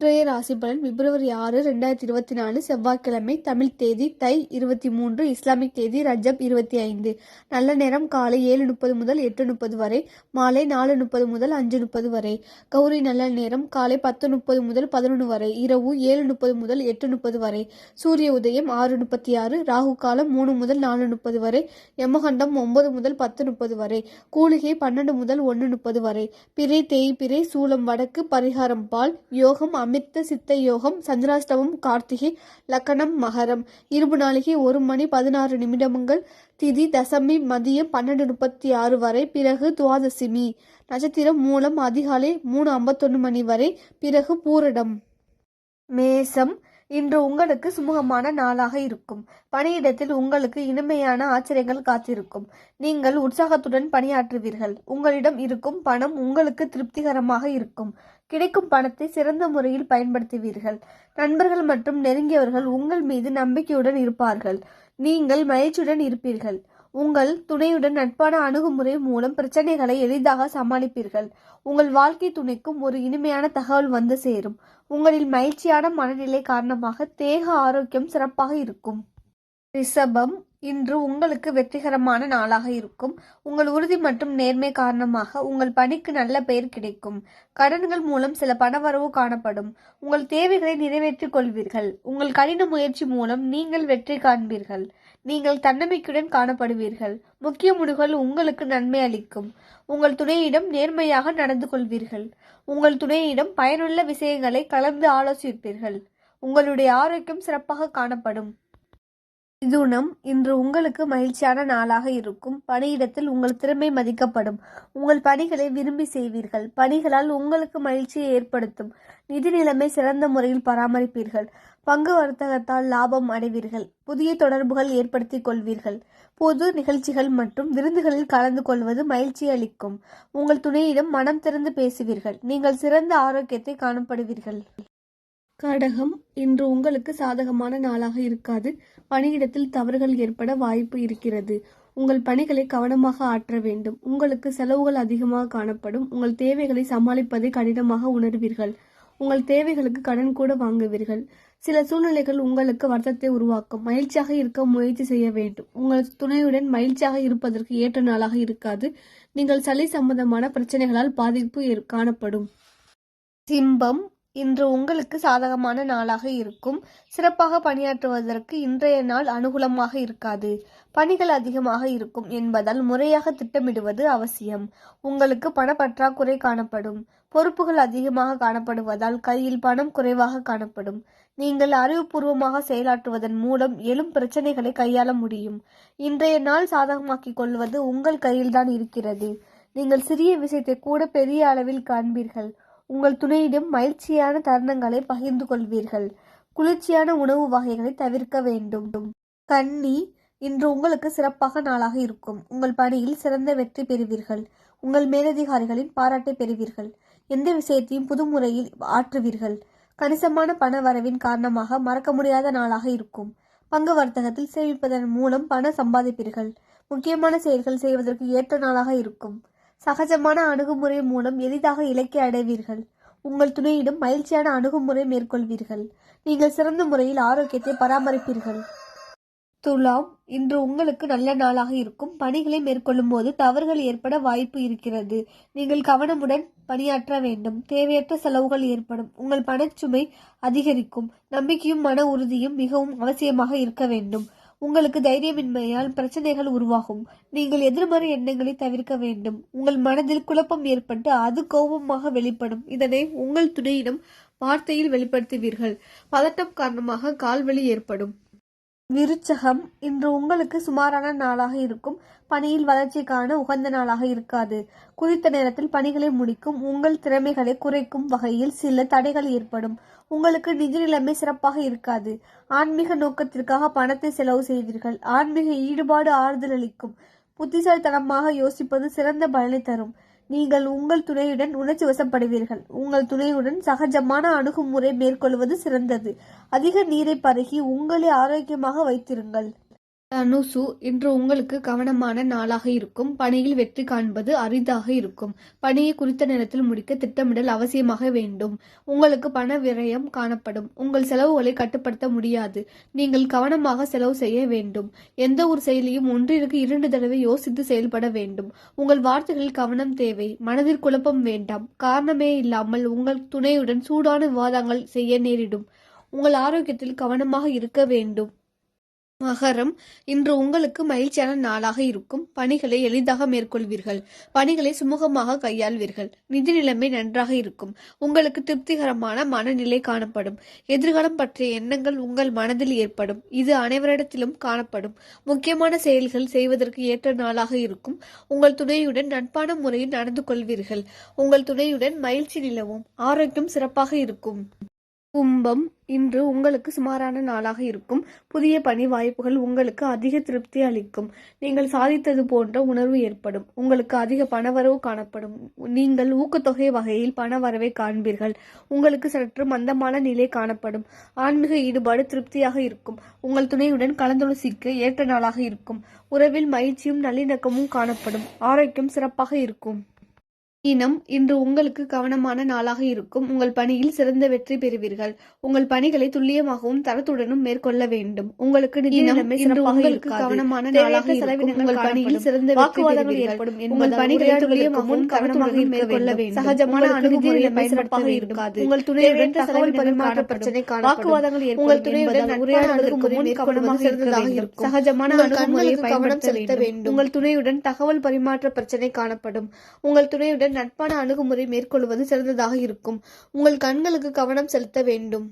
இன்றைய ராசி பலன் பிப்ரவரி ஆறு ரெண்டாயிரத்தி இருபத்தி நாலு செவ்வாய்க்கிழமை தமிழ் தேதி தை இருபத்தி மூன்று இஸ்லாமிக் தேதி ரஜப் இருபத்தி ஐந்து. நல்ல நேரம் காலை ஏழு முப்பது முதல் எட்டு முப்பது வரை மாலை நாலு முப்பது முதல் அஞ்சு முப்பது வரை. கௌரி நல்ல நேரம் காலை பத்து முப்பது முதல் பதினொன்று வரை இரவு ஏழு முப்பது முதல் எட்டு முப்பது வரை. சூரிய உதயம் ஆறு முப்பத்தி ஆறு ராகு காலம் மூணு முதல் நாலு முப்பது வரை யமகண்டம் ஒன்பது முதல் பத்து முப்பது வரை கூலிகை பன்னெண்டு முதல் ஒன்று முப்பது வரை. பிறை தேய்பிறை சூலம் வடக்கு பரிகாரம் பால் யோகம் அமிர்த சித்த யோகம் சந்திராஷ்டமம் கார்த்திகை லக்கணம் மகரம். இருபு நாளிகை ஒரு மணி பதினாறு நிமிடங்கள் திதி தசமி மதியம் பன்னெண்டு முப்பத்தி ஆறு வரை. பிறகு துவாதசிமி. நட்சத்திரம் மூலம் அதிகாலை மூணு ஐம்பத்தொன்று மணி வரை. பிறகு பூரடம். மேசம். இன்று உங்களுக்கு சுமூகமான நாளாக இருக்கும். பணியிடத்தில் உங்களுக்கு இனிமையான ஆச்சரியங்கள் காத்திருக்கும். நீங்கள் உற்சாகத்துடன் பணியாற்றுவீர்கள். உங்களிடம் இருக்கும் பணம் உங்களுக்கு திருப்திகரமாக இருக்கும். கிடைக்கும் பணத்தை சிறந்த முறையில் பயன்படுத்துவீர்கள். நண்பர்கள் மற்றும் நெருங்கியவர்கள் உங்கள் மீது நம்பிக்கையுடன் இருப்பார்கள். நீங்கள் மகிழ்ச்சியுடன் இருப்பீர்கள். உங்கள் துணையுடன் நட்பான அணுகுமுறை மூலம் பிரச்சனைகளை எளிதாக சமாளிப்பீர்கள். உங்கள் வாழ்க்கை துணைக்கும் ஒரு இனிமையான தகவல் வந்து சேரும். உங்களின் மகிழ்ச்சியான மனநிலை காரணமாக தேக ஆரோக்கியம் சிறப்பாக இருக்கும். ரிஷபம் இன்று உங்களுக்கு வெற்றிகரமான நாளாக இருக்கும். உங்கள் உறுதி மற்றும் நேர்மை காரணமாக உங்கள் பணிக்கு நல்ல பெயர் கிடைக்கும். கடன்கள் மூலம் சில பணவரவு காணப்படும். உங்கள் தேவைகளை நிறைவேற்றிக் கொள்வீர்கள். உங்கள் கடின முயற்சி மூலம் நீங்கள் வெற்றி காண்பீர்கள். நீங்கள் தன்னம்பிக்கையுடன் காணப்படுவீர்கள். முக்கிய முடிவுகள் உங்களுக்கு நன்மை அளிக்கும். உங்கள் துணையிடம் நேர்மையாக நடந்து கொள்வீர்கள். உங்கள் துணையிடம் பயனுள்ள விஷயங்களை கலந்து ஆலோசிப்பீர்கள். உங்களுடைய ஆரோக்கியம் சிறப்பாக காணப்படும். மிதுனம் இன்று உங்களுக்கு மகிழ்ச்சியான நாளாக இருக்கும். பணியிடத்தில் உங்கள் திறமை மதிக்கப்படும். உங்கள் பணிகளை விரும்பி செய்வீர்கள். பணிகளால் உங்களுக்கு மகிழ்ச்சியை ஏற்படுத்தும். நிதி நிலைமை சிறந்த முறையில் பராமரிப்பீர்கள். பங்கு வர்த்தகத்தால் லாபம் அடைவீர்கள். புதிய தொடர்புகள் ஏற்படுத்திக் கொள்வீர்கள். பொது நிகழ்ச்சிகள் மற்றும் விருந்துகளில் கலந்து கொள்வது மகிழ்ச்சி அளிக்கும். உங்கள் துணையிடம் மனம் திறந்து பேசுவீர்கள். நீங்கள் சிறந்த ஆரோக்கியத்தை காணப்படுவீர்கள். கடகம் இன்று உங்களுக்கு சாதகமான நாளாக இருக்காது. பணியிடத்தில் தவறுகள் ஏற்பட வாய்ப்பு இருக்கிறது. உங்கள் பணிகளை கவனமாக ஆற்ற வேண்டும். உங்களுக்கு செலவுகள் அதிகமாக காணப்படும். உங்கள் தேவைகளை சமாளிப்பதை கடினமாக உணர்வீர்கள். உங்கள் தேவைகளுக்கு கடன் கூட வாங்குவீர்கள். சில சூழ்நிலைகள் உங்களுக்கு வருத்தத்தை உருவாக்கும். மகிழ்ச்சியாக இருக்க முயற்சி செய்ய வேண்டும். உங்கள் துணையுடன் மகிழ்ச்சியாக இருப்பதற்கு ஏற்ற நாளாக இருக்காது. நீங்கள் சளி சம்பந்தமான பிரச்சனைகளால் பாதிப்பு காணப்படும். சிம்பம் இன்று உங்களுக்கு சாதகமான நாளாக இருக்கும். சிறப்பாக பணியாற்றுவதற்கு இன்றைய நாள் அனுகூலமாக இருக்காது. பணிகள் அதிகமாக இருக்கும் என்பதால் முறையாக திட்டமிடுவது அவசியம். உங்களுக்கு பணப்பற்றாக்குறை காணப்படும். பொறுப்புகள் அதிகமாக காணப்படுவதால் கையில் பணம் குறைவாக காணப்படும். நீங்கள் அறிவுபூர்வமாக செயலாற்றுவதன் மூலம் எழும் பிரச்சனைகளை கையாள முடியும். இன்றைய நாள் சாதகமாக்கிக் கொள்வது உங்கள் கையில்தான் இருக்கிறது. நீங்கள் சிறிய விஷயத்தை கூட பெரிய அளவில் காண்பீர்கள். உங்கள் துணையிடம் மகிழ்ச்சியான தருணங்களை பகிர்ந்து கொள்வீர்கள். குளிர்ச்சியான உணவு வகைகளை தவிர்க்க வேண்டும். கன்னி இன்று உங்களுக்கு சிறப்பாக நாளாக இருக்கும். உங்கள் பணியில் சிறந்த வெற்றி பெறுவீர்கள். உங்கள் மேலதிகாரிகளின் பாராட்டை பெறுவீர்கள். எந்த விஷயத்தையும் புது முறையில் ஆற்றுவீர்கள். கணிசமான பண வரவின் காரணமாக மறக்க முடியாத நாளாக இருக்கும். பங்கு வர்த்தகத்தில் சேமிப்பதன் மூலம் பண சம்பாதிப்பீர்கள். முக்கியமான செயல்கள் செய்வதற்கு ஏற்ற நாளாக இருக்கும். சகஜமான அணுகுமுறை மூலம் எளிதாக இலக்கை அடைவீர்கள். உங்கள் துணையிடம் மகிழ்ச்சியான அணுகுமுறை மேற்கொள்வீர்கள். நீங்கள் சிறந்த முறையில் ஆரோக்கியத்தை பராமரிப்பீர்கள். துலாம் இன்று உங்களுக்கு நல்ல நாளாக இருக்கும். பணிகளை மேற்கொள்ளும் போது தவறுகள் ஏற்பட வாய்ப்பு இருக்கிறது. நீங்கள் கவனமுடன் பணியாற்ற வேண்டும். தேவையற்ற செலவுகள் ஏற்படும். உங்கள் பணச்சுமை அதிகரிக்கும். நம்பிக்கையும் மன உறுதியும் மிகவும் அவசியமாக இருக்க வேண்டும். உங்களுக்கு தைரியமின்மையால் பிரச்சனைகள் உருவாகும். நீங்கள் எதிர்மறை எண்ணங்களை தவிர்க்க வேண்டும். உங்கள் மனதில் குழப்பம் ஏற்பட்டு அது கோபமாக வெளிப்படும். இதனை உங்கள் துணையிடம் வார்த்தையில் வெளிப்படுத்துவீர்கள். பதட்டம் காரணமாக கால்வழி ஏற்படும். விருச்சகம் இன்று உங்களுக்கு சுமாரான நாளாக இருக்கும். பணியில் வளர்ச்சிக்கான உகந்த நாளாக இருக்காது. குறித்த நேரத்தில் பணிகளை முடிக்கும் உங்கள் திறமைகளை குறைக்கும் வகையில் சில தடைகள் ஏற்படும். உங்களுக்கு நிதி நிலைமை சிறப்பாக இருக்காது. ஆன்மீக நோக்கத்திற்காக பணத்தை செலவு செய்வீர்கள் ஆன்மீக ஈடுபாடு ஆறுதல் அளிக்கும் புத்திசாலித்தனமாக யோசிப்பது சிறந்த பலனை தரும். நீங்கள் உங்கள் துணையுடன் உணர்ச்சி வசப்படுவீர்கள். உங்கள் துணையுடன் சகஜமான அணுகுமுறை மேற்கொள்வது சிறந்தது. அதிக நீரை பருகி உங்களை ஆரோக்கியமாக வைத்திருங்கள். தனுசு இன்று உங்களுக்கு கவனமான நாளாக இருக்கும். பணியில் வெற்றி காண்பது அரிதாக இருக்கும். பணியை குறித்த நேரத்தில் முடிக்க திட்டமிடல் அவசியமாக வேண்டும். உங்களுக்கு பண விரயம் காணப்படும். உங்கள் செலவுகளை கட்டுப்படுத்த முடியாது. நீங்கள் கவனமாக செலவு செய்ய வேண்டும். எந்த ஒரு செயலியும் ஒன்றிற்கு இரண்டு தடவை யோசித்து செயல்பட வேண்டும். உங்கள் வார்த்தைகளில் கவனம் தேவை. மனதில் குழப்பம் வேண்டாம். காரணமே இல்லாமல் உங்கள் துணையுடன் சூடான விவாதங்கள் செய்ய நேரிடும். உங்கள் ஆரோக்கியத்தில் கவனமாக இருக்க வேண்டும். மகரம் இன்று உங்களுக்கு மகிழ்ச்சியான நாளாக இருக்கும். பணிகளை எளிதாக மேற்கொள்வீர்கள். பணிகளை சுமூகமாக கையாள்வீர்கள். நிதி நிலைமை நன்றாக இருக்கும். உங்களுக்கு திருப்திகரமான மனநிலை காணப்படும். எதிர்காலம் பற்றிய எண்ணங்கள் உங்கள் மனதில் ஏற்படும். இது அனைவரிடத்திலும் காணப்படும். முக்கியமான செயல்கள் செய்வதற்கு ஏற்ற நாளாக இருக்கும். உங்கள் துணையுடன் நட்பான முறையில் நடந்து கொள்வீர்கள். உங்கள் துணையுடன் மகிழ்ச்சி நிலவும். ஆரோக்கியம் சிறப்பாக இருக்கும். கும்பம் இன்று உங்களுக்கு சுமாரான நாளாக இருக்கும். புதிய பணி வாய்ப்புகள் உங்களுக்கு அதிக திருப்தி அளிக்கும். நீங்கள் சாதித்தது போன்ற உணர்வு ஏற்படும். உங்களுக்கு அதிக பணவரவு காணப்படும். நீங்கள் ஊக்கத்தொகை வகையில் பணவரவை காண்பீர்கள். உங்களுக்கு சற்று மந்தமான நிலை காணப்படும். ஆன்மீக ஈடுபாடு திருப்தியாக இருக்கும். உங்கள் துணையுடன் கலந்துரைசிக்க ஏற்ற நாளாக இருக்கும். உறவில் மகிழ்ச்சியும் நல்லிணக்கமும் காணப்படும். ஆரோக்கியம் சிறப்பாக இருக்கும். இனம் இன்று உங்களுக்கு கவனமான நாளாக இருக்கும் உங்கள் பணியில் சிறந்த வெற்றி பெறுவீர்கள் உங்கள் பணிகளை துல்லியமாகவும் தரத்துடனும் மேற்கொள்ள வேண்டும் உங்களுக்கு உங்களுக்கு கவனமான நாளாக உங்கள். பணியில் சிறந்த வெற்றி. ஏற்படும் உங்கள் பணிகளை துல்லியமாகவும் கவனமாக மேற்கொள்ள வேண்டும். சகஜமான உங்களுக்கு நிதி அணுகுமுறை நிலைமை சிறப்பாக சிறப்பாக இருக்காது. உங்கள் துணையுடன் தகவல் பரிமாற்ற. பிரச்சனை வாக்குவாதங்கள் உங்கள் துணையுடன் அணுகுமுறை முன் கவனமாக இருக்க இருக்கும். சகஜமான அணுகுமுறையை பயன்படுத்த வேண்டும். உங்கள் துணையுடன் தகவல் பரிமாற்ற பிரச்சனை காணப்படும் உங்கள் துணையுடன் நட்பான அணுகுமுறை மேற்கொள்வது சிறந்ததாக இருக்கும். உங்கள் கண்களுக்கு கவனம் செலுத்த வேண்டும்.